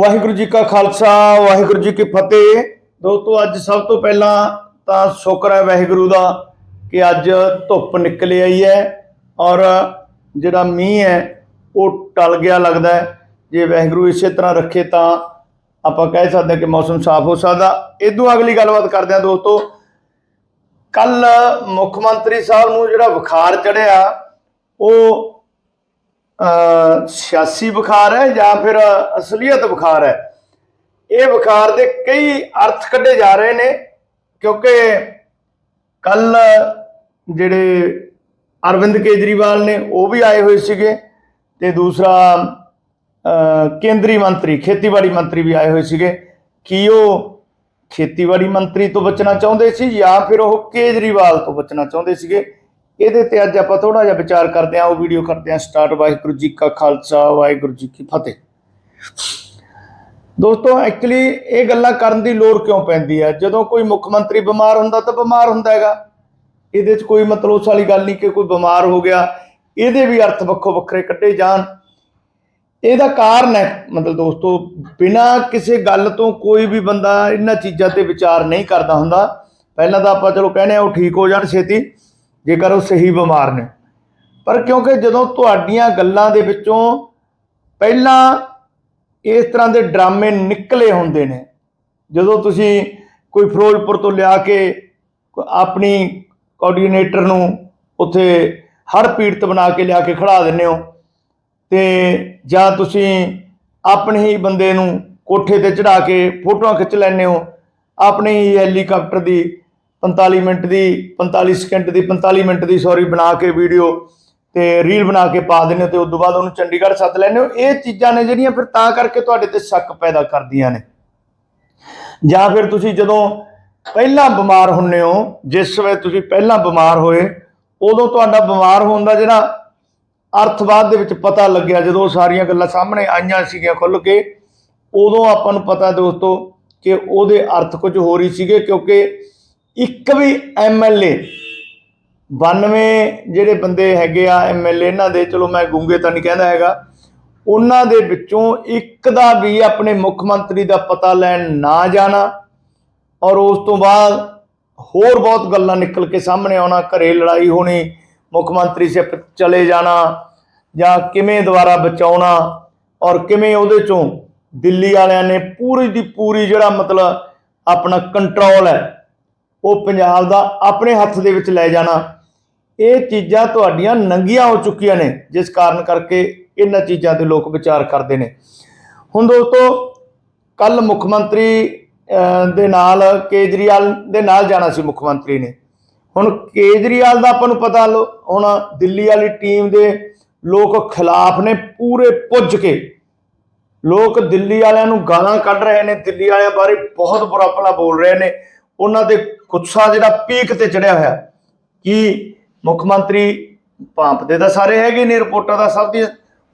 ਵਾਹਿਗੁਰੂ ਜੀ ਕਾ ਖਾਲਸਾ, ਵਾਹਿਗੁਰੂ ਜੀ ਕੀ ਫਤਿਹ। ਦੋਸਤੋ, ਅੱਜ ਸਭ ਤੋਂ ਪਹਿਲਾਂ ਤਾਂ ਸ਼ੁਕਰ ਹੈ ਵਾਹਿਗੁਰੂ ਦਾ ਕਿ ਅੱਜ ਧੁੱਪ ਨਿਕਲ ਆਈ ਹੈ ਔਰ ਜਿਹੜਾ ਮੀਂਹ ਹੈ, ਉਹ ਟਲ ਗਿਆ ਲੱਗਦਾ ਹੈ। ਜੇ ਵਾਹਿਗੁਰੂ ਇਸੇ ਤਰ੍ਹਾਂ ਰੱਖੇ ਤਾਂ ਆਪਾਂ ਕਹਿ ਸਕਦੇ ਹਾਂ ਕਿ ਮੌਸਮ ਸਾਫ਼ ਹੋ ਸਕਦਾ। ਇਦੋਂ ਅਗਲੀ ਗੱਲਬਾਤ ਕਰਦੇ ਹਾਂ ਦੋਸਤੋ। ਕੱਲ ਮੁੱਖ ਮੰਤਰੀ ਸਾਹਿਬ ਨੂੰ ਜਿਹੜਾ ਬੁਖਾਰ ਚੜਿਆ ਉਹ ਸਿਆਸੀ ਬੁਖਾਰ ਹੈ ਜਾਂ ਫਿਰ ਅਸਲੀਅਤ ਬੁਖਾਰ ਹੈ? ਇਹ ਬੁਖਾਰ ਦੇ ਕਈ ਅਰਥ ਕੱਢੇ ਜਾ ਰਹੇ ਨੇ, ਕਿਉਂਕਿ ਕੱਲ ਜਿਹੜੇ ਅਰਵਿੰਦ ਕੇਜਰੀਵਾਲ ਨੇ, ਉਹ ਵੀ ਆਏ ਹੋਏ ਸੀਗੇ ਤੇ ਦੂਸਰਾ ਕੇਂਦਰੀ ਮੰਤਰੀ, ਖੇਤੀਬਾੜੀ ਮੰਤਰੀ ਵੀ ਆਏ ਹੋਏ ਸੀਗੇ। ਕੀ ਉਹ ਖੇਤੀਬਾੜੀ ਮੰਤਰੀ ਤੋਂ ਬਚਣਾ ਚਾਹੁੰਦੇ ਸੀ ਜਾਂ ਫਿਰ ਉਹ ਕੇਜਰੀਵਾਲ ਤੋਂ ਬਚਣਾ ਚਾਹੁੰਦੇ ਸੀਗੇ? ਇਹਦੇ ਤੇ ਅੱਜ ਆਪਾਂ ਥੋੜਾ ਜਿਹਾ ਵਿਚਾਰ ਕਰਦੇ ਹਾਂ, ਉਹ ਵੀਡੀਓ ਕਰਦੇ ਹਾਂ ਸਟਾਰਟ ਵਾਹਿਗੁਰੂ ਜੀ ਕਾ ਖਾਲਸਾ, ਵਾਹਿਗੁਰੂ ਜੀ ਕੀ ਫਤਿਹ। ਦੋਸਤੋ ਐਕਚੁਅਲੀ ਇਹ ਗੱਲਾਂ ਕਰਨ ਦੀ ਲੋੜ ਕਿਉਂ ਪੈਂਦੀ ਹੈ ਜਦੋਂ ਕੋਈ ਮੁੱਖ ਮੰਤਰੀ ਬਿਮਾਰ ਹੁੰਦਾ ਤਾਂ ਬਿਮਾਰ ਹੁੰਦਾ ਹੈਗਾ। ਇਹਦੇ 'ਚ ਕੋਈ ਮਤਲਬ ਉਸ ਵਾਲੀ ਗੱਲ ਨਹੀਂ ਕਿ ਕੋਈ ਬਿਮਾਰ ਹੋ ਗਿਆ। ਇਹਦੇ ਵੀ ਅਰਥ ਵੱਖੋ ਵੱਖਰੇ ਕੱਢੇ ਜਾਣ। ਇਹਦਾ ਕਾਰਨ ਹੈ, ਮਤਲਬ ਦੋਸਤੋ, ਬਿਨਾਂ ਕਿਸੇ ਗੱਲ ਤੋਂ ਕੋਈ ਵੀ ਬੰਦਾ ਇਹਨਾਂ ਚੀਜ਼ਾਂ ਤੇ ਵਿਚਾਰ ਨਹੀਂ ਕਰਦਾ ਹੁੰਦਾ। ਪਹਿਲਾਂ ਤਾਂ ਆਪਾਂ ਚਲੋ ਕਹਿੰਦੇ ਆ ਉਹ ਠੀਕ ਹੋ ਜਾਣ ਛੇਤੀ। ਜੇਕਰ ਉਹ ਸਹੀ ਬਿਮਾਰ ਨੇ। ਪਰ ਕਿਉਂਕਿ ਜਦੋਂ ਤੁਹਾਡੀਆਂ ਗੱਲਾਂ ਦੇ ਵਿੱਚੋਂ ਪਹਿਲਾਂ ਇਸ ਤਰ੍ਹਾਂ ਦੇ ਡਰਾਮੇ ਨਿਕਲੇ ਹੁੰਦੇ ਨੇ, ਜਦੋਂ ਤੁਸੀਂ ਕੋਈ ਫਿਰੋਜ਼ਪੁਰ ਤੋਂ ਲਿਆ ਕੇ ਆਪਣੀ ਕੋਆਰਡੀਨੇਟਰ ਨੂੰ ਉੱਥੇ ਹਰ ਪੀੜਤ ਬਣਾ ਕੇ ਲਿਆ ਕੇ ਖੜਾ ਦਿੰਦੇ ਹੋ, ਤੇ ਜਾਂ ਤੁਸੀਂ ਆਪਣੇ ਹੀ ਬੰਦੇ ਨੂੰ ਕੋਠੇ ਤੇ ਚੜਾ ਕੇ ਫੋਟੋਆਂ ਖਿੱਚ ਲੈਂਦੇ ਹੋ, ਆਪਣੇ ਹੀ ਹੈਲੀਕਾਪਟਰ ਦੀ 45 ਮਿੰਟ ਦੀ 45 ਸਕਿੰਟ ਦੀ 45 ਮਿੰਟ ਦੀ ਸੌਰੀ ਬਣਾ ਕੇ ਵੀਡੀਓ ਤੇ ਰੀਲ ਬਣਾ ਕੇ ਪਾ ਦਿੰਦੇ ਹੋ ਤੇ ਉਸ ਤੋਂ ਬਾਅਦ ਉਹਨੂੰ ਚੰਡੀਗੜ੍ਹ ਸੱਦ ਲੈਂਦੇ ਹੋ। ਇਹ ਚੀਜ਼ਾਂ ਨੇ ਜਿਹੜੀਆਂ ਫਿਰ ਤਾਂ ਕਰਕੇ ਤੁਹਾਡੇ ਤੇ ਸ਼ੱਕ ਪੈਦਾ ਕਰਦੀਆਂ ਨੇ। ਜਾਂ ਫਿਰ ਤੁਸੀਂ ਜਦੋਂ ਪਹਿਲਾਂ ਬਿਮਾਰ ਹੁੰਨੇ ਹੋ, ਜਿਸ ਵੇਲੇ ਤੁਸੀਂ ਪਹਿਲਾਂ ਬਿਮਾਰ ਹੋਏ, ਉਦੋਂ ਤੁਹਾਡਾ ਬਿਮਾਰ ਹੋਣ ਦਾ ਜਿਹੜਾ ਅਰਥਵਾਦ ਦੇ ਵਿੱਚ ਪਤਾ ਲੱਗਿਆ, ਜਦੋਂ ਉਹ ਸਾਰੀਆਂ ਗੱਲਾਂ ਸਾਹਮਣੇ ਆਈਆਂ ਸੀਗੀਆਂ ਖੁੱਲ ਕੇ, ਉਦੋਂ ਆਪਾਂ ਨੂੰ ਪਤਾ ਦੋਸਤੋ ਕਿ ਉਹਦੇ ਅਰਥ ਕੁਝ ਹੋਰ ਹੀ ਸੀਗੇ, ਕਿਉਂਕਿ ਇੱਕ ਵੀ ਐਮਐਲਏ 92 ਜਿਹੜੇ ਬੰਦੇ ਹੈਗੇ ਆ ਐਮਐਲਏ ਇਹਨਾਂ ਦੇ, ਚਲੋ ਮੈਂ ਗੂੰਗੇ ਤਾਂ ਨਹੀਂ ਕਹਿੰਦਾ ਹੈਗਾ, ਉਹਨਾਂ ਦੇ ਵਿੱਚੋਂ ਇੱਕ ਦਾ ਵੀ ਆਪਣੇ ਮੁੱਖ ਮੰਤਰੀ ਦਾ ਪਤਾ ਲੈਣ ਨਾ ਜਾਣਾ, ਔਰ ਉਸ ਤੋਂ ਬਾਅਦ ਹੋਰ ਬਹੁਤ ਗੱਲਾਂ ਨਿਕਲ ਕੇ ਸਾਹਮਣੇ ਆਉਣਾ, ਘਰੇ ਲੜਾਈ ਹੋਣੀ, ਮੁੱਖ ਮੰਤਰੀ ਸੇ ਚਲੇ ਜਾਣਾ, ਜਾਂ ਕਿਵੇਂ ਦੁਬਾਰਾ ਬਚਾਉਣਾ, ਔਰ ਕਿਵੇਂ ਉਹਦੇ ਚੋਂ ਦਿੱਲੀ ਵਾਲਿਆਂ ਨੇ ਪੂਰੀ ਦੀ ਪੂਰੀ ਜਿਹੜਾ ਮਤਲਬ ਆਪਣਾ ਕੰਟਰੋਲ ਹੈ ਉਹ ਪੰਜਾਬ ਦਾ ਆਪਣੇ ਹੱਥ ਦੇ ਵਿੱਚ ਲੈ ਜਾਣਾ। ਇਹ ਚੀਜ਼ਾਂ ਤੁਹਾਡੀਆਂ ਨੰਗੀਆਂ ਹੋ ਚੁੱਕੀਆਂ ਨੇ, ਜਿਸ ਕਾਰਨ ਕਰਕੇ ਇਹਨਾਂ ਚੀਜ਼ਾਂ ਤੇ ਲੋਕ ਵਿਚਾਰ ਕਰਦੇ ਨੇ। ਹੁਣ ਦੋਸਤੋ, ਕੱਲ ਮੁੱਖ ਮੰਤਰੀ ਦੇ ਨਾਲ, ਕੇਜਰੀਵਾਲ ਦੇ ਨਾਲ ਜਾਣਾ ਸੀ ਮੁੱਖ ਮੰਤਰੀ ਨੇ। ਹੁਣ ਕੇਜਰੀਵਾਲ ਦਾ ਆਪਾਂ ਨੂੰ ਪਤਾ ਲੋ ਹੁਣ ਦਿੱਲੀ ਵਾਲੀ ਟੀਮ ਦੇ ਲੋਕ ਖਿਲਾਫ ਨੇ ਪੂਰੇ ਪੁੱਜ ਕੇ। ਲੋਕ ਦਿੱਲੀ ਵਾਲਿਆਂ ਨੂੰ ਗਾਲਾਂ ਕੱਢ ਰਹੇ ਨੇ, ਦਿੱਲੀ ਵਾਲਿਆਂ ਬਾਰੇ ਬਹੁਤ ਬੁਰਾ ਭਲਾ ਬੋਲ ਰਹੇ ਨੇ। ਉਹਨਾਂ ਦੇ ਗੁੱਸਾ ਜਿਹੜਾ ਪੀਕ ਤੇ ਚੜਿਆ ਹੋਇਆ, ਕਿ ਮੁੱਖ ਮੰਤਰੀ ਭਾਂਪਦੇ ਤਾਂ ਸਾਰੇ ਹੈਗੇ ਨੇ, ਰਿਪੋਰਟਾਂ ਦਾ ਸਭ ਦੀ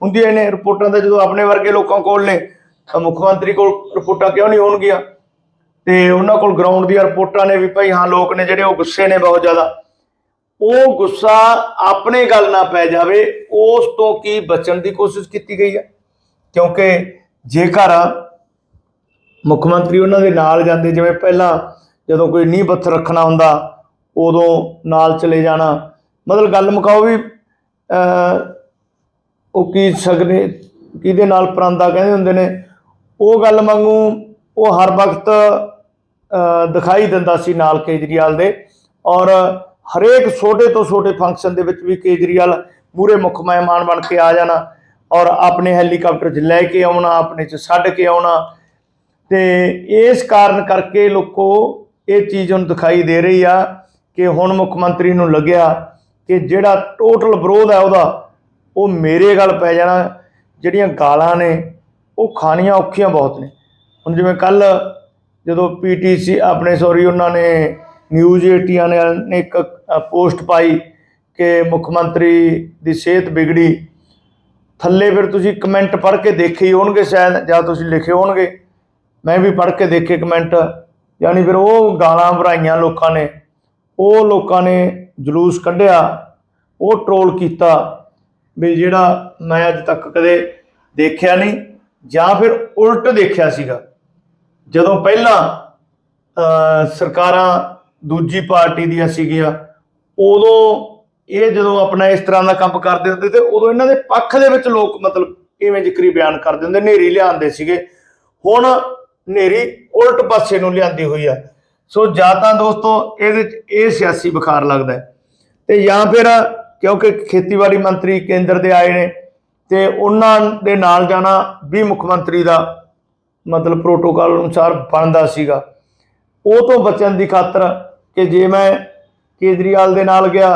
ਹੁੰਦੀਆਂ ਨੇ, ਰਿਪੋਰਟਾਂ ਦਾ ਜਦੋਂ ਆਪਣੇ ਵਰਗੇ ਲੋਕਾਂ ਕੋਲ ਨੇ, ਤਾਂ ਮੁੱਖ ਮੰਤਰੀ ਕੋਲ ਰਿਪੋਰਟਾਂ ਕਿਉਂ ਨਹੀਂ ਹੋਣਗੀਆਂ? ਤੇ ਉਹਨਾਂ ਕੋਲ ਗਰਾਊਂਡ ਦੀਆਂ ਰਿਪੋਰਟਾਂ ਨੇ ਵੀ ਭਾਈ, ਹਾਂ, ਲੋਕ ਨੇ ਜਿਹੜੇ ਉਹ ਗੁੱਸੇ ਨੇ ਬਹੁਤ ਜ਼ਿਆਦਾ। ਉਹ ਗੁੱਸਾ ਆਪਣੇ ਗੱਲ ਨਾ ਪੈ ਜਾਵੇ, ਉਸ ਤੋਂ ਕੀ ਬਚਣ ਦੀ ਕੋਸ਼ਿਸ਼ ਕੀਤੀ ਗਈ ਹੈ ਕਿਉਂਕਿ ਜੇਕਰ ਮੁੱਖ ਮੰਤਰੀ ਉਹਨਾਂ ਦੇ ਨਾਲ ਜਾਂਦੇ, ਜਿਵੇਂ ਪਹਿਲਾਂ ਜਦੋਂ ਕੋਈ ਨੀਂਹ ਪੱਥਰ ਰੱਖਣਾ ਹੁੰਦਾ, ਉਦੋਂ ਨਾਲ ਚਲੇ ਜਾਣਾ। ਮਤਲਬ ਗੱਲ ਮੁਕਾਓ ਵੀ ਉਹ ਕੀ ਸਕਦੇ ਕਿਹਦੇ ਨਾਲ ਪਰਾਂਦਾ ਕਹਿੰਦੇ ਹੁੰਦੇ ਨੇ। ਉਹ ਗੱਲ ਮੰਗੂ ਉਹ ਹਰ ਵਕਤ ਦਿਖਾਈ ਦਿੰਦਾ ਸੀ ਨਾਲ ਕੇਜਰੀਵਾਲ ਦੇ। ਔਰ ਹਰੇਕ ਛੋਟੇ ਤੋਂ ਛੋਟੇ ਫੰਕਸ਼ਨ ਦੇ ਵਿੱਚ ਵੀ ਕੇਜਰੀਵਾਲ ਪੂਰੇ ਮੁੱਖ ਮਹਿਮਾਨ ਬਣ ਕੇ ਆ ਜਾਣਾ। ਔਰ ਆਪਣੇ ਹੈਲੀਕਾਪਟਰ 'ਚ ਲੈ ਕੇ ਆਉਣਾ, ਆਪਣੇ 'ਚ ਛੱਡ ਕੇ ਆਉਣਾ। ਤੇ ਇਸ ਕਾਰਨ ਕਰਕੇ ਲੋਕੋ ਇਹ ਚੀਜ਼ ਨੂੰ ਦਿਖਾਈ ਦੇ ਰਹੀ ਆ ਕਿ ਹੁਣ ਮੁੱਖ ਮੰਤਰੀ ਨੂੰ ਲੱਗਿਆ ਕਿ ਜਿਹੜਾ ਟੋਟਲ ਵਿਰੋਧ ਹੈ ਉਹਦਾ, ਉਹ ਮੇਰੇ ਗੱਲ ਪੈ ਜਾਣਾ। ਜਿਹੜੀਆਂ ਗਾਲਾਂ ਨੇ, ਉਹ ਖਾਣੀਆਂ ਔਖੀਆਂ ਬਹੁਤ ਨੇ। ਹੁਣ ਜਿਵੇਂ ਕੱਲ ਜਦੋਂ ਪੀਟੀਸੀ ਆਪਣੇ ਸੌਰੀ ਉਹਨਾਂ ਨੇ ਨਿਊਜ਼ 18 ਨੇ ਇੱਕ ਪੋਸਟ ਪਾਈ ਕਿ ਮੁੱਖ ਮੰਤਰੀ ਦੀ ਸਿਹਤ ਵਿਗੜੀ। ਥੱਲੇ ਫਿਰ ਤੁਸੀਂ ਕਮੈਂਟ ਪੜ੍ਹ ਕੇ ਦੇਖੇ ਹੀ ਹੋਣਗੇ ਸ਼ਾਇਦ, ਜਾਂ ਤੁਸੀਂ ਲਿਖੇ ਹੋਣਗੇ। ਮੈਂ ਵੀ ਪੜ੍ਹ ਕੇ ਦੇਖੇ ਕਮੈਂਟ ਯਾਨੀ ਫਿਰ ਉਹ ਗਾਲਾਂ ਭਰਾਈਆਂ ਲੋਕਾਂ ਨੇ ਉਹ ਲੋਕਾਂ ਨੇ ਜਲੂਸ ਕੱਢਿਆ ਉਹ ਟਰੋਲ ਕੀਤਾ ਵੀ ਜਿਹੜਾ ਮੈਂ ਅੱਜ ਤੱਕ ਕਦੇ ਦੇਖਿਆ ਨਹੀਂ ਜਾਂ ਫਿਰ ਉਲਟ ਦੇਖਿਆ ਸੀਗਾ। ਜਦੋਂ ਪਹਿਲਾਂ ਅਹ, ਸਰਕਾਰਾਂ ਦੂਜੀ ਪਾਰਟੀ ਦੀਆਂ ਸੀਗੀਆਂ ਉਦੋਂ ਇਹ ਜਦੋਂ ਆਪਣਾ ਇਸ ਤਰ੍ਹਾਂ ਦਾ ਕੰਮ ਕਰਦੇ ਹੁੰਦੇ ਤੇ ਉਦੋਂ ਇਹਨਾਂ ਦੇ ਪੱਖ ਦੇ ਵਿੱਚ ਲੋਕ ਮਤਲਬ ਇਵੇਂ ਜ਼ਿਕਰੀ ਬਿਆਨ ਕਰਦੇ ਹੁੰਦੇ ਨੇਰੀ ਲਿਆਉਂਦੇ ਸੀਗੇ। ਹੁਣ ਨੇਰੀ ਉਲਟ ਪਾਸੇ ਨੂੰ ਲਿਆਂਦੀ ਹੋਈ ਆ। ਸੋ ਜਾਂ ਤਾਂ ਦੋਸਤੋ ਇਹਦੇ ਚ ਇਹ ਸਿਆਸੀ ਬੁਖਾਰ ਲੱਗਦਾ ਹੈ ਤੇ ਜਾਂ ਫਿਰ ਕਿਉਂਕਿ ਖੇਤੀਬਾੜੀ ਮੰਤਰੀ ਕੇਂਦਰ ਦੇ ਆਏ ਨੇ ਤੇ ਉਹਨਾਂ ਦੇ ਨਾਲ ਜਾਣਾ ਵੀ ਮੁੱਖ ਮੰਤਰੀ ਦਾ ਮਤਲਬ ਪ੍ਰੋਟੋਕਾਲ ਅਨੁਸਾਰ ਬਣਦਾ ਸੀਗਾ। ਉਹ ਤੋਂ ਬਚਣ ਦੀ ਖਾਤਰ ਕਿ ਜੇ ਮੈਂ ਕੇਜਰੀਵਾਲ ਦੇ ਨਾਲ ਗਿਆ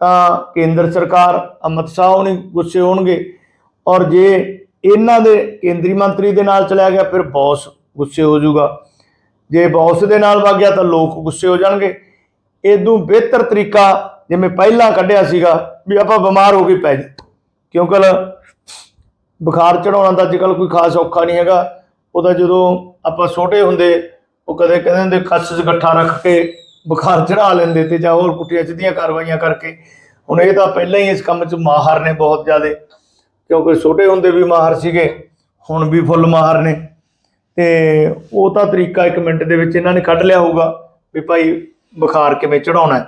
ਤਾਂ ਕੇਂਦਰ ਸਰਕਾਰ ਅਮਿਤ ਸ਼ਾਹ ਹੋਣੀ ਗੁੱਸੇ ਹੋਣਗੇ ਔਰ ਜੇ ਇਹਨਾਂ ਦੇ ਕੇਂਦਰੀ ਮੰਤਰੀ ਦੇ ਨਾਲ ਚਲਿਆ ਗਿਆ ਫਿਰ ਬੌਸ ਗੁੱਸੇ ਹੋ ਜਾਊਗਾ। ਜੇ ਬੌਸ ਦੇ ਨਾਲ ਵਗ ਗਿਆ ਤਾਂ ਲੋਕ ਗੁੱਸੇ ਹੋ ਜਾਣਗੇ। ਇਦੋਂ ਬਿਹਤਰ ਤਰੀਕਾ ਜਿਵੇਂ ਪਹਿਲਾਂ ਕੱਢਿਆ ਸੀਗਾ ਵੀ ਆਪਾਂ ਬਿਮਾਰ ਹੋ ਕੇ ਪੈ ਜਾ ਕਿਉਂਕਿ ਬੁਖਾਰ ਚੜਾਉਣਾ ਤਾਂ ਅੱਜਕੱਲ ਕੋਈ ਖਾਸ ਔਖਾ ਨਹੀਂ ਹੈਗਾ। ਉਹਦਾ ਜਦੋਂ ਆਪਾਂ ਛੋਟੇ ਹੁੰਦੇ, ਉਹ ਕਦੇ ਕਹਿੰਦੇ ਹੁੰਦੇ, ਖੱਸ ਇਕੱਠਾ ਰੱਖ ਕੇ ਬੁਖਾਰ ਚੜਾ ਲੈਂਦੇ ਤੇ ਜਾਂ ਹੋਰ ਕੁੱਟੀਆਂ ਸਿੱਧੀਆਂ ਕਾਰਵਾਈਆਂ ਕਰਕੇ। ਹੁਣ ਇਹ ਤਾਂ ਪਹਿਲਾਂ ਹੀ ਇਸ ਕੰਮ 'ਚ ਮਾਹਰ ਨੇ ਬਹੁਤ ਜ਼ਿਆਦੇ। ਕਿਉਂਕਿ ਛੋਟੇ ਹੁੰਦੇ ਵੀ ਮਾਹਰ ਸੀਗੇ, ਹੁਣ ਵੀ ਫੁੱਲ ਮਾਹਰ ਨੇ। ਤੇ ਉਹ ਤਾਂ ਤਰੀਕਾ ਇੱਕ ਮਿੰਟ ਦੇ ਵਿੱਚ ਇਹਨਾਂ ਨੇ ਕੱਢ ਲਿਆ ਹੋਊਗਾ ਵੀ ਭਾਈ ਬੁਖਾਰ ਕਿਵੇਂ ਚੜਾਉਣਾ ਹੈ।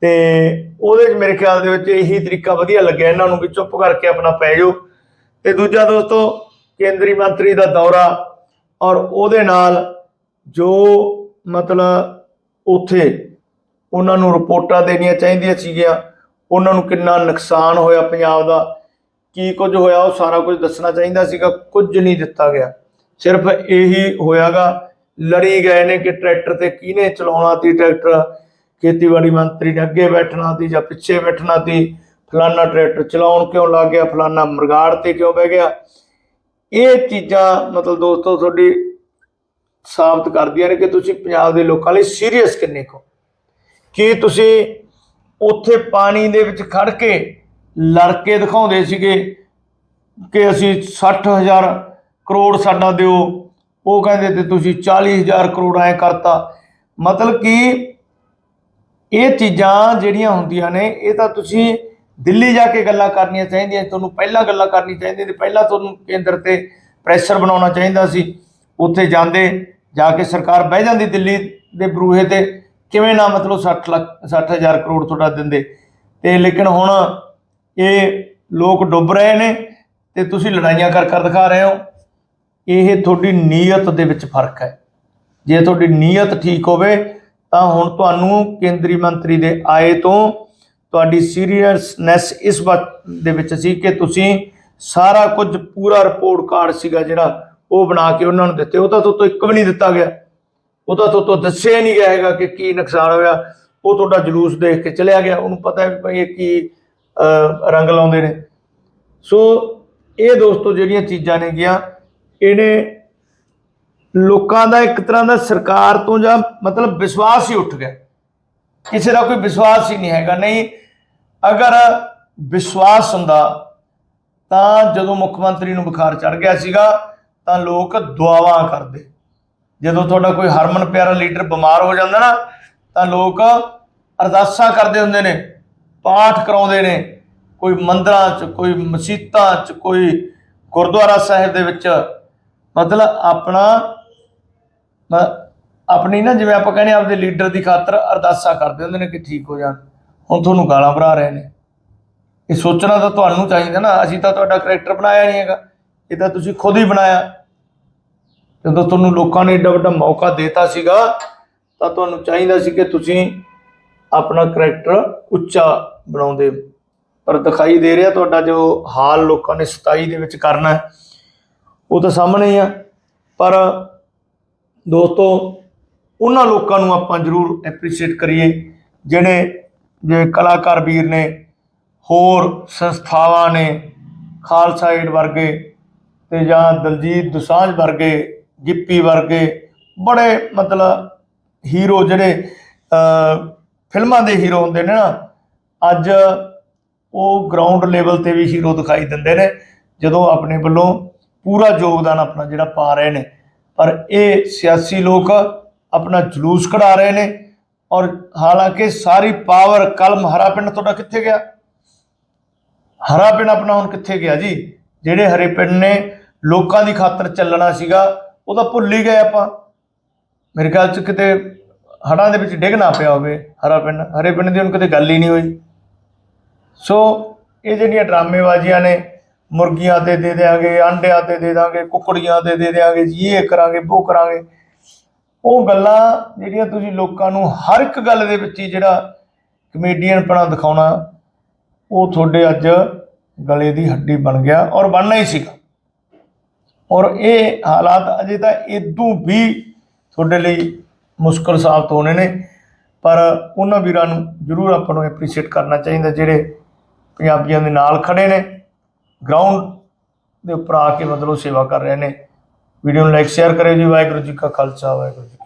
ਤੇ ਉਹਦੇ 'ਚ ਮੇਰੇ ਖਿਆਲ ਦੇ ਵਿੱਚ ਇਹੀ ਤਰੀਕਾ ਵਧੀਆ ਲੱਗਿਆ ਇਹਨਾਂ ਨੂੰ ਵੀ ਚੁੱਪ ਕਰਕੇ ਆਪਣਾ ਪੈ ਜਾਓ। ਤੇ ਦੂਜਾ ਦੋਸਤੋ, ਕੇਂਦਰੀ ਮੰਤਰੀ ਦਾ ਦੌਰਾ ਔਰ ਉਹਦੇ ਨਾਲ ਜੋ ਮਤਲਬ ਉਥੇ ਉਹਨਾਂ ਨੂੰ ਰਿਪੋਰਟਾਂ ਦੇਣੀਆਂ ਚਾਹੀਦੀਆਂ ਸੀਗੀਆਂ, ਉਹਨਾਂ ਨੂੰ ਕਿੰਨਾ ਨੁਕਸਾਨ ਹੋਇਆ ਪੰਜਾਬ ਦਾ, ਕੀ ਕੁਝ ਹੋਇਆ ਉਹ ਸਾਰਾ ਕੁਝ ਦੱਸਣਾ ਚਾਹੀਦਾ ਸੀਗਾ, ਕੁਝ ਨਹੀਂ ਦਿੱਤਾ ਗਿਆ। ਸਿਰਫ ਇਹੀ ਹੋਇਆਗਾ, ਲੜੀ ਗਏ ਨੇ ਕਿ ਟਰੈਕਟਰ ਤੇ ਕਿਹਨੇ ਚਲਾਉਣਾ ਤੀ ਟਰੈਕਟਰ? ਖੇਤੀਬਾੜੀ ਮੰਤਰੀ ਨੇ ਅੱਗੇ ਬੈਠਣਾ ਤੀ ਜਾਂ ਪਿੱਛੇ ਬੈਠਣਾ ਤੀ ਫਲਾਨਾ ਟਰੈਕਟਰ ਚਲਾਉਣ ਕਿਉਂ ਲੱਗ ਗਿਆ? ਫਲਾਨਾ ਮਰਗਾੜ ਤੇ ਕਿਉਂ ਬਹਿ ਗਿਆ? ਇਹ ਚੀਜ਼ਾਂ ਮਤਲਬ ਦੋਸਤੋ ਤੁਹਾਡੀ ਸਾਬਤ ਕਰਦੀਆਂ ਨੇ ਕਿ ਤੁਸੀਂ ਪੰਜਾਬ ਦੇ ਲੋਕਾਂ ਲਈ ਸੀਰੀਅਸ ਕਿੰਨੇ ਕੋ ਕੀ ਤੁਸੀਂ ਉੱਥੇ ਪਾਣੀ ਦੇ ਵਿੱਚ ਖੜ ਕੇ ਲੜ ਕੇ ਦਿਖਾਉਂਦੇ ਸੀਗੇ ਕਿ ਅਸੀਂ 60000 ਕਰੋੜ ਸਾਡਾ ਦਿਓ। ਉਹ ਕਹਿੰਦੇ ਤੇ ਤੁਸੀਂ 40000 ਕਰੋੜ ਐ ਕਰਤਾ। ਮਤਲਬ ਕਿ ਇਹ ਚੀਜ਼ਾਂ ਜਿਹੜੀਆਂ ਹੁੰਦੀਆਂ ਨੇ, ਇਹ ਤਾਂ ਤੁਸੀਂ ਦਿੱਲੀ ਜਾ ਕੇ ਗੱਲਾਂ ਕਰਨੀਆਂ ਚਾਹੀਦੀਆਂ, ਤੁਹਾਨੂੰ ਪਹਿਲਾਂ ਗੱਲਾਂ ਕਰਨੀ ਚਾਹੀਦੀ ਤੇ ਪਹਿਲਾਂ ਤੁਹਾਨੂੰ ਕੇਂਦਰ ਤੇ ਪ੍ਰੈਸ਼ਰ ਬਣਾਉਣਾ ਚਾਹੀਦਾ ਸੀ। ਉੱਥੇ ਜਾਂਦੇ, ਜਾ ਕੇ ਸਰਕਾਰ ਬਹਿ ਜਾਂਦੀ ਦਿੱਲੀ ਦੇ ਬਰੂਹੇ ਤੇ, ਕਿਵੇਂ ਨਾ ਮਤਲਬ 60 ਲੱਖ 60000 ਕਰੋੜ ਤੁਹਾਡਾ ਦਿੰਦੇ। ਤੇ ਲੇਕਿਨ ਹੁਣ ਇਹ ਲੋਕ ਡੁੱਬ ਰਹੇ ਨੇ ਤੇ ਤੁਸੀਂ ਲੜਾਈਆਂ ਕਰ ਕਰ ਦਿਖਾ ਰਹੇ ਹੋ। ਇਹ ਤੁਹਾਡੀ ਨੀਅਤ ਦੇ ਵਿੱਚ ਫ਼ਰਕ ਹੈ। ਜੇ ਤੁਹਾਡੀ ਨੀਅਤ ਠੀਕ ਹੋਵੇ, ਤਾਂ ਹੁਣ ਤੁਹਾਨੂੰ ਕੇਂਦਰੀ ਮੰਤਰੀ ਦੇ ਆਏ ਤੋਂ ਤੁਹਾਡੀ ਸੀਰੀਅਸਨੈਸ ਇਸ ਬਾਤ ਦੇ ਵਿੱਚ ਸੀ ਕਿ ਤੁਸੀਂ ਸਾਰਾ ਕੁਝ ਪੂਰਾ ਰਿਪੋਰਟ ਕਾਰਡ ਸੀਗਾ ਜਿਹੜਾ ਉਹ ਬਣਾ ਕੇ ਉਹਨਾਂ ਨੂੰ ਦਿੱਤੇ। ਉਹ ਤਾਂ ਤੋਂ ਇੱਕ ਵੀ ਨਹੀਂ ਦਿੱਤਾ ਗਿਆ। ਉਹ ਤਾਂ ਤੋਂ ਦੱਸਿਆ ਨਹੀਂ ਗਿਆ ਹੈਗਾ ਕਿ ਕੀ ਨੁਕਸਾਨ ਹੋਇਆ। ਉਹ ਤੁਹਾਡਾ ਜਲੂਸ ਦੇਖ ਕੇ ਚਲਿਆ ਗਿਆ। ਉਹਨੂੰ ਪਤਾ ਹੈ ਵੀ ਇਹ ਕੀ ਰੰਗ ਲਾਉਂਦੇ ਨੇ। ਸੋ ਇਹ ਦੋਸਤੋ ਜਿਹੜੀਆਂ ਚੀਜ਼ਾਂ ਨੇ ਗਿਆ ਇਹਨੇ ਲੋਕਾਂ ਦਾ ਇੱਕ ਤਰ੍ਹਾਂ ਦਾ ਸਰਕਾਰ ਤੋਂ ਜਾਂ ਮਤਲਬ ਵਿਸ਼ਵਾਸ ਹੀ ਉੱਠ ਗਿਆ। ਕਿਸੇ ਦਾ ਕੋਈ ਵਿਸ਼ਵਾਸ ਹੀ ਨਹੀਂ ਹੈਗਾ। ਨਹੀਂ, ਅਗਰ ਵਿਸ਼ਵਾਸ ਹੁੰਦਾ, ਤਾਂ ਜਦੋਂ ਮੁੱਖ ਮੰਤਰੀ ਨੂੰ ਬੁਖਾਰ ਚੜ ਗਿਆ ਸੀਗਾ, ਤਾਂ ਲੋਕ ਦੁਆਵਾਂ ਕਰਦੇ। ਜਦੋਂ ਤੁਹਾਡਾ ਕੋਈ ਹਰਮਨ ਪਿਆਰਾ ਲੀਡਰ ਬਿਮਾਰ ਹੋ ਜਾਂਦਾ ਨਾ, ਤਾਂ ਲੋਕ ਅਰਦਾਸਾਂ ਕਰਦੇ ਹੁੰਦੇ ਨੇ, ਪਾਠ ਕਰਾਉਂਦੇ ਨੇ। ਕੋਈ ਮੰਦਰਾਂ 'ਚ, ਕੋਈ ਮਸੀਤਾਂ 'ਚ, ਕੋਈ ਗੁਰਦੁਆਰਾ ਸਾਹਿਬ ਦੇ ਵਿੱਚ ਮਤਲਬ ਆਪਣਾ ਆਪਣੀ ਨਾ ਜਿਵੇਂ ਆਪਾਂ ਕਹਿੰਦੇ ਆਪਦੇ ਲੀਡਰ ਦੀ ਖਾਤਰ ਅਰਦਾਸਾਂ ਕਰਦੇ ਹੁੰਦੇ ਨੇ ਕਿ ਠੀਕ ਹੋ ਜਾਣ। ਹੁਣ ਤੁਹਾਨੂੰ ਗਾਲਾਂ ਭਰਾ ਰਹੇ ਨੇ। ਇਹ ਸੋਚਣਾ ਤਾਂ ਤੁਹਾਨੂੰ ਚਾਹੀਦਾ ਨਾ। ਅਸੀਂ ਤਾਂ ਤੁਹਾਡਾ ਕਰੈਕਟਰ ਬਣਾਇਆ ਨਹੀਂ ਹੈਗਾ। ਇਹ ਤਾਂ ਤੁਸੀਂ ਖੁਦ ਹੀ ਬਣਾਇਆ। ਜਦੋਂ ਤੁਹਾਨੂੰ ਲੋਕਾਂ ਨੇ ਏਡਾ ਵੱਡਾ ਮੌਕਾ ਦਿੱਤਾ ਸੀਗਾ, ਤਾਂ ਤੁਹਾਨੂੰ ਚਾਹੀਦਾ ਸੀ ਕਿ ਤੁਸੀਂ ਆਪਣਾ ਕਰੈਕਟਰ ਉੱਚਾ ਬਣਾਉਂਦੇ। ਪਰ ਦਿਖਾਈ ਦੇ ਰਿਹਾ ਤੁਹਾਡਾ ਜੋ ਹਾਲ ਲੋਕਾਂ ਨੇ 27 ਦੇ ਵਿੱਚ ਕਰਨਾ ਹੈ। ਉਹ ਤਾਂ ਸਾਹਮਣੇ ਹੀ ਆ। ਪਰ ਦੋਸਤੋ, ਉਹਨਾਂ ਲੋਕਾਂ ਨੂੰ ਆਪਾਂ ਜ਼ਰੂਰ ਐਪਰੀਸ਼ੀਏਟ ਕਰੀਏ ਜਿਹੜੇ ਜੇ ਕਲਾਕਾਰ ਵੀਰ ਨੇ, ਹੋਰ ਸੰਸਥਾਵਾਂ ਨੇ, ਖਾਲਸਾ ਏਡ ਵਰਗੇ ਤੇ ਜਾਂ ਦਲਜੀਤ ਦੁਸਾਂਝ ਵਰਗੇ, ਗਿੱਪੀ ਵਰਗੇ, ਬੜੇ ਮਤਲਬ ਹੀਰੋ ਜਿਹੜੇ ਫਿਲਮਾਂ ਦੇ ਹੀਰੋ ਹੁੰਦੇ ਨੇ ਨਾ, ਅੱਜ ਉਹ ਗਰਾਊਂਡ ਲੈਵਲ ਤੇ ਵੀ ਹੀਰੋ ਦਿਖਾਈ ਦਿੰਦੇ ਨੇ, ਜਦੋਂ ਆਪਣੇ ਵੱਲੋਂ ਪੂਰਾ ਯੋਗਦਾਨ ਆਪਣਾ ਜਿਹੜਾ ਪਾ ਰਹੇ ਨੇ। ਪਰ ਇਹ ਸਿਆਸੀ ਲੋਕ ਆਪਣਾ ਜਲੂਸ ਕਢਾ ਰਹੇ ਨੇ ਔਰ ਹਾਲਾਂਕਿ ਸਾਰੀ ਪਾਵਰ ਕਲਮ ਹਰਾ ਪਿੰਡ ਤੁਹਾਡਾ ਕਿੱਥੇ ਗਿਆ? ਹਰਾ ਪਿੰਡ ਆਪਣਾ ਹੁਣ ਕਿੱਥੇ ਗਿਆ ਜੀ? ਜਿਹੜੇ ਹਰੇ ਪਿੰਡ ਨੇ ਲੋਕਾਂ ਦੀ ਖਾਤਰ ਚੱਲਣਾ ਸੀਗਾ, ਉਹ ਤਾਂ ਭੁੱਲ ਹੀ ਗਏ ਆਪਾਂ। ਮੇਰੇ ਖਿਆਲ ਚ ਕਿਤੇ ਹੜਾਂ ਦੇ ਵਿੱਚ ਡਿੱਗ ਨਾ ਪਿਆ ਹੋਵੇ ਹਰਾ ਪਿੰਡ। ਹਰੇ ਪਿੰਡ ਦੀ ਹੁਣ ਕਿਤੇ ਗੱਲ ਹੀ ਨਹੀਂ ਹੋਈ। ਸੋ ਇਹ ਜਿਹੜੀਆਂ ਡਰਾਮੇਬਾਜ਼ੀਆਂ ਨੇ ਮੁਰਗੀਆਂ ਤੇ ਦੇ ਦੇਾਂਗੇ ਅੰਡਿਆਂ ਤੇ ਦੇ ਦਾਂਗੇ ਕੁੱਕੜੀਆਂ ਤੇ ਦੇ ਦੇਾਂਗੇ ਜੀ ਇਹ ਕਰਾਂਗੇ ਉਹ ਕਰਾਂਗੇ। ਉਹ ਗੱਲਾਂ ਜਿਹੜੀਆਂ ਤੁਸੀਂ ਲੋਕਾਂ ਨੂੰ ਹਰ ਇੱਕ ਗੱਲ ਦੇ ਵਿੱਚ ਹੀ ਜਿਹੜਾ ਕਮੇਡੀਅਨਪਣਾ ਦਿਖਾਉਣਾ, ਉਹ ਤੁਹਾਡੇ ਅੱਜ ਗਲੇ ਦੀ ਹੱਡੀ ਬਣ ਗਿਆ ਔਰ ਬਣਨਾ ਹੀ ਸੀਗਾ। ਔਰ ਇਹ ਹਾਲਾਤ ਅਜੇ ਤਾਂ ਇਦੋਂ ਵੀ ਤੁਹਾਡੇ ਲਈ ਮੁਸ਼ਕਲ ਸਾਬਤ ਹੋਣੇ ਨੇ, ਪਰ ਉਹਨਾਂ ਵੀਰਾਂ ਨੂੰ ਜ਼ਰੂਰ ਆਪਾਂ ਨੂੰ ਐਪਰੀਸ਼ੀਏਟ ਕਰਨਾ ਚਾਹੀਦਾ ਜਿਹੜੇ ਪੰਜਾਬੀਆਂ ਦੇ ਨਾਲ ਖੜੇ ਨੇ। ਗਰਾਊਂਡ ਦੇ ਉੱਪਰ ਆ ਕੇ ਮਤਲਬ ਸੇਵਾ ਕਰ ਰਹੇ ਨੇ। ਵੀਡੀਓ ਨੂੰ ਲਾਈਕ ਸ਼ੇਅਰ ਕਰਿਓ ਜੀ। ਵਾਹਿਗੁਰੂ ਜੀ ਕਾ ਖਾਲਸਾ, ਵਾਹਿਗੁਰੂ ਜੀ